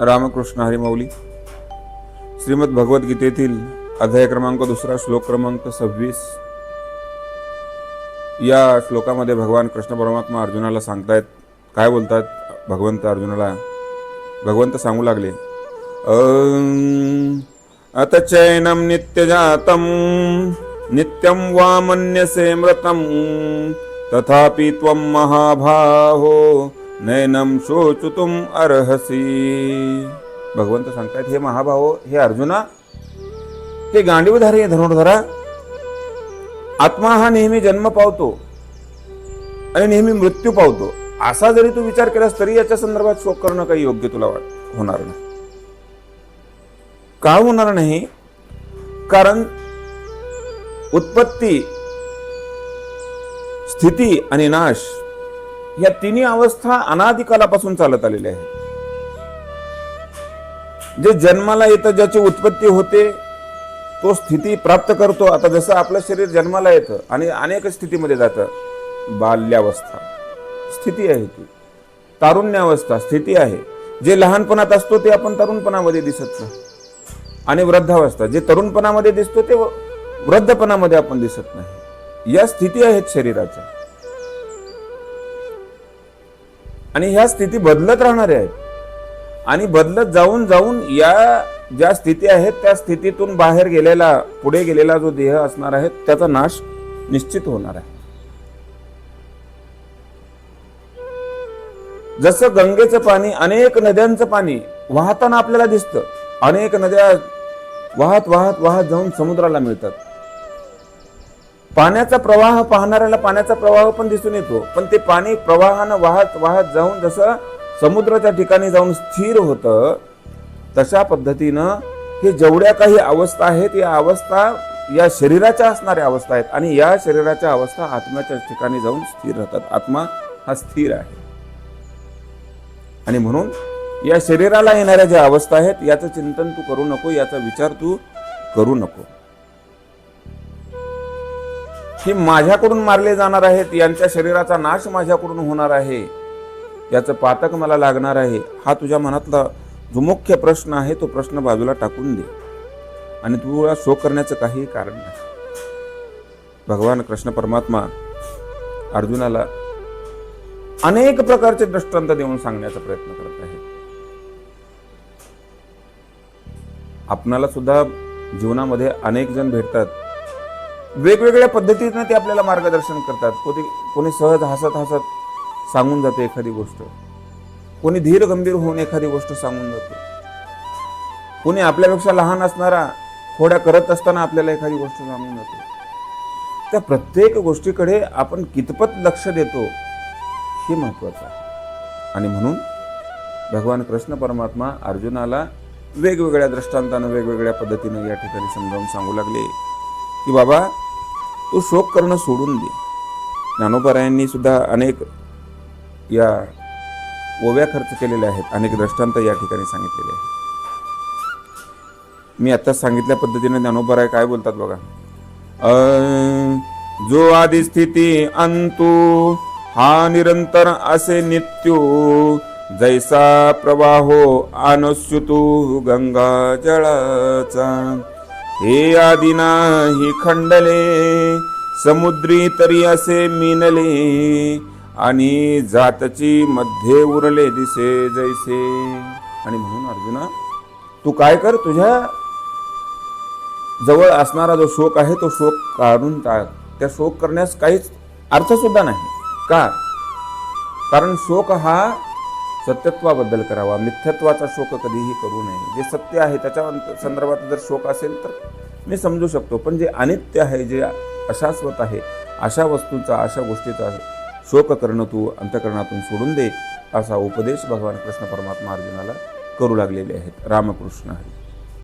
रामकृष्ण हरिमौली. श्रीमद भगवद्गीतेतील अध्याय क्रमांक दुसरा श्लोक क्रमांक सव्वीस. या श्लोकामध्ये भगवान कृष्ण परमात्मा अर्जुनाला सांगतायत. काय बोलतात? भगवंत अर्जुनाला भगवंत सांगू लागले. अत चैनम नित्यजातम नित्यम वामन्यसे मृतम तथापि त्वं महाभाहो नैनम शोचुतुम अर्हसी। भगवंत सांगतायत हे महाभाव हे अर्जुना हे गांडीवधारी धनुर्धरा. आत्मा हा नेहमी जन्म पावतो आणि नेहमी मृत्यू पावतो. असा जरी तू विचार केलास तरी याच्या संदर्भात शोक करणं काही योग्य तुला वाट होणार नाही. का होणार नाही? कारण उत्पत्ती स्थिती आणि नाश या तिन्ही अवस्था अनादिकालापासून चालत आलेल्या आहेत. जे जन्माला येतं ज्याची उत्पत्ती होते तो स्थिती प्राप्त करतो. आता जसं आपलं शरीर जन्माला येतं आणि अनेक स्थितीमध्ये जातं. बाल्यावस्था. स्थिती आहे ती. तारुण्यावस्था स्थिती आहे. जे लहानपणात असतो ते आपण तरुणपणामध्ये दिसत नाही. आणि वृद्धावस्था जे तरुणपणामध्ये दिसतो ते वृद्धपणामध्ये आपण दिसत नाही. या स्थिती आहेत शरीराच्या. आणि ह्या स्थिती बदलत राहणाऱ्या आहेत. आणि बदलत जाऊन जाऊन या ज्या स्थिती आहेत त्या स्थितीतून बाहेर गेलेला पुढे गेलेला जो देह असणार आहे त्याचा नाश निश्चित होणार आहे. जसं गंगेचं पाणी अनेक नद्यांचं पाणी वाहताना आपल्याला दिसतं. अनेक नद्या वाहत वाहत वाहत जाऊन समुद्राला मिळतात. पाण्याचा प्रवाह पाहणाऱ्याला पाण्याचा प्रवाह पण दिसून येतो. पण ते पाणी प्रवाहानं वाहत वाहत जाऊन जसं समुद्राच्या ठिकाणी जाऊन स्थिर होतं तशा पद्धतीनं हे जेवढ्या काही अवस्था आहेत या अवस्था या शरीराच्या असणाऱ्या अवस्था आहेत आणि या शरीराच्या अवस्था आत्म्याच्या ठिकाणी जाऊन स्थिर राहतात. आत्मा हा स्थिर आहे. आणि म्हणून या शरीराला येणाऱ्या ज्या अवस्था आहेत याचं चिंतन तू करू नको याचा विचार तू करू नको. हे माझ्याकडून मारले जाणार आहेत यांच्या शरीराचा नाश माझ्याकडून होणार आहे. याचं पातक मला लागणार आहे. हा तुझ्या मनातला जो मुख्य प्रश्न आहे तो प्रश्न बाजूला टाकून दे. आणि तुला शोक करण्याचं काही कारण नाही. भगवान कृष्ण परमात्मा अर्जुनाला अनेक प्रकारचे दृष्टांत देऊन सांगण्याचा प्रयत्न करत आहे आपणाला सुद्धा जीवनामध्ये अनेक जण भेटतात. वेगवेगळ्या पद्धतीनं ते आपल्याला मार्गदर्शन करतात. कोणी कोणी सहज हसत हसत सांगून जाते एखादी गोष्ट. कोणी धीर गंभीर होऊन एखादी गोष्ट सांगून जाते. कोणी आपल्यापेक्षा लहान असणारा खोड्या करत असताना आपल्याला एखादी गोष्ट सांगून जाते. त्या प्रत्येक गोष्टीकडे आपण कितपत लक्ष देतो हे महत्वाचं आहे. आणि म्हणून भगवान कृष्ण परमात्मा अर्जुनाला वेगवेगळ्या दृष्टांतानं वेगवेगळ्या पद्धतीनं या ठिकाणी समजावून सांगू लागले की बाबा तू शोक करणं सोडून दे. ज्ञानोपरायांनी सुद्धा अनेक या ओव्या खर्च केलेल्या आहेत. अनेक दृष्टांत या ठिकाणी सांगितलेले आहेत. मी आत्ताच सांगितल्या पद्धतीने ज्ञानोपराय काय बोलतात बघा. जो आदी स्थिती अंतू हा निरंतर असे नित्यो जैसा प्रवाहो अनश्युतू गंगा जळाचा. हे आदिना नाही खंडले समुद्री तरी असे मिनले आणि जातची मध्ये उरले दिसे जैसे. आणि म्हणून अर्जुना तू काय कर तुझ्या जवळ असणारा जो शोक आहे तो शोक काढून टाक. त्या शोक करण्यास काहीच अर्थ सुद्धा नाही. का? कारण शोक हा सत्यत्वाबद्दल करावा. मिथ्यत्वाचा शोक कधीही करू नये. जे सत्य आहे त्याच्या संदर्भात जर शोक असेल तर मी समजू शकतो. पण जे अनित्य आहे जे अशाश्वत आहे अशा वस्तूंचा अशा गोष्टीचा शोक करणं तू अंतकरणातून सोडून दे असा उपदेश भगवान कृष्ण परमात्मा अर्जुनाला करू लागलेले आहेत. रामकृष्ण हरी.